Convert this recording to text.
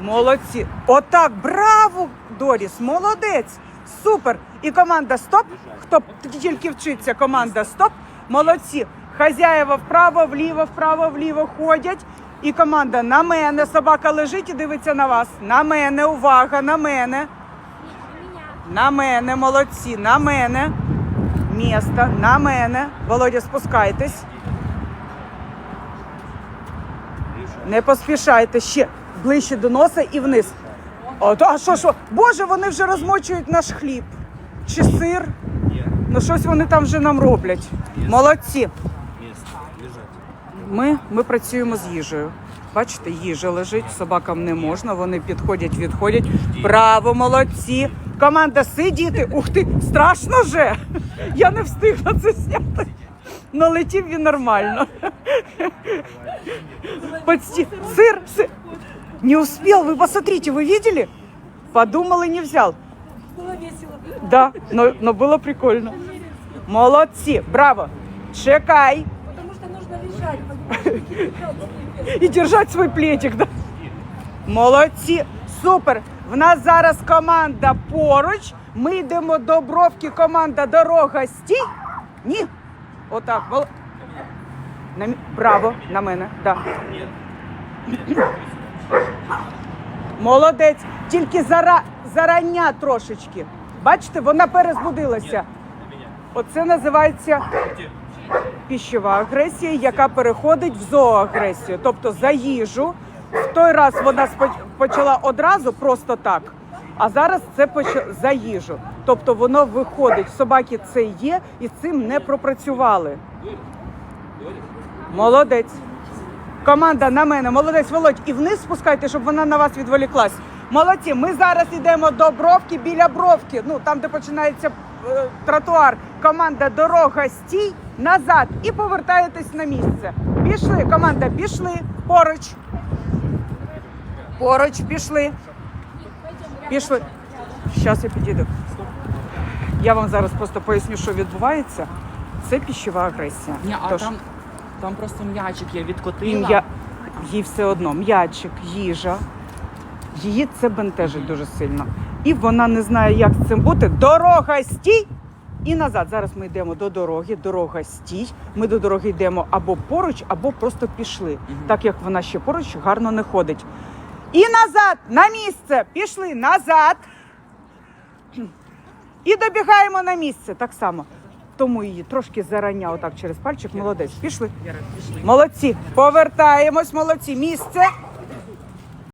Молодці. Отак, браво, Доріс, молодець. Супер. І команда стоп. Хто тільки вчиться, команда стоп. Молодці. Хазяєва вправо, вліво, вправо, вліво ходять. І команда на мене. Собака лежить і дивиться на вас. На мене, увага, на мене. На мене, молодці, на мене. Місто, на мене. Володя, спускайтесь. Не поспішайте ще ближче до носа і вниз. О, то, а що, що? Боже, вони вже розмочують наш хліб. Чи сир? Ну щось вони там вже нам роблять. Молодці. Ми, ми працюємо з їжею. Бачите, їжа лежить, собакам не можна, вони підходять, відходять. Браво, молодці! Команда сидіти. Ух ти, страшно же! Я не встигла це зняти. Налетів він нормально. Сыр, сыр. Не успел, вы посмотрите, вы видели? Подумал и не взял. Было весело. Да, но, но было прикольно. Молодцы, браво. Чекай. Потому что нужно лежать, понимаете? Лежать себе. І держать свій плетик. Да? Молодці, супер. В нас зараз команда поруч. Ми йдемо до бровки. Команда дорога стій. Ні. Отак. Мол... На... мі- Браво, на мене. Да. Молодець. Тільки зара... зарання трошечки. Бачите, вона перезбудилася. Оце називається піщова агресія, яка переходить в зооагресію. Тобто за їжу. В той раз вона почала одразу просто так. А зараз це поч- за їжу. Тобто воно виходить, собаки це є, і цим не пропрацювали. Молодець. Команда на мене, молодець, Володь, і вниз спускайте, щоб вона на вас відволіклась. Молодці, ми зараз йдемо до бровки біля бровки. Ну там, де починається е, тротуар. Команда дорога стій назад і повертаєтесь на місце. Пішли, команда, пішли поруч. Поруч, пішли. Пішли. Зараз я підійду. Я вам зараз просто поясню, що відбувається. Це піщова агресія. Ні, а Тож- там, там просто м'ячик є відкотила. Ім'я їй все одно м'ячик, їжа. Її це бентежить дуже сильно. І вона не знає, як з цим бути. Дорога стій! І назад. Зараз ми йдемо до дороги. Дорога стій. Ми до дороги йдемо або поруч, або просто пішли. Так як вона ще поруч гарно не ходить. І назад, на місце. Пішли назад. І добігаємо на місце так само. Тому її трошки зарання, отак через пальчик. Молодець. Пішли. Молодці. Повертаємось, молодці. Місце.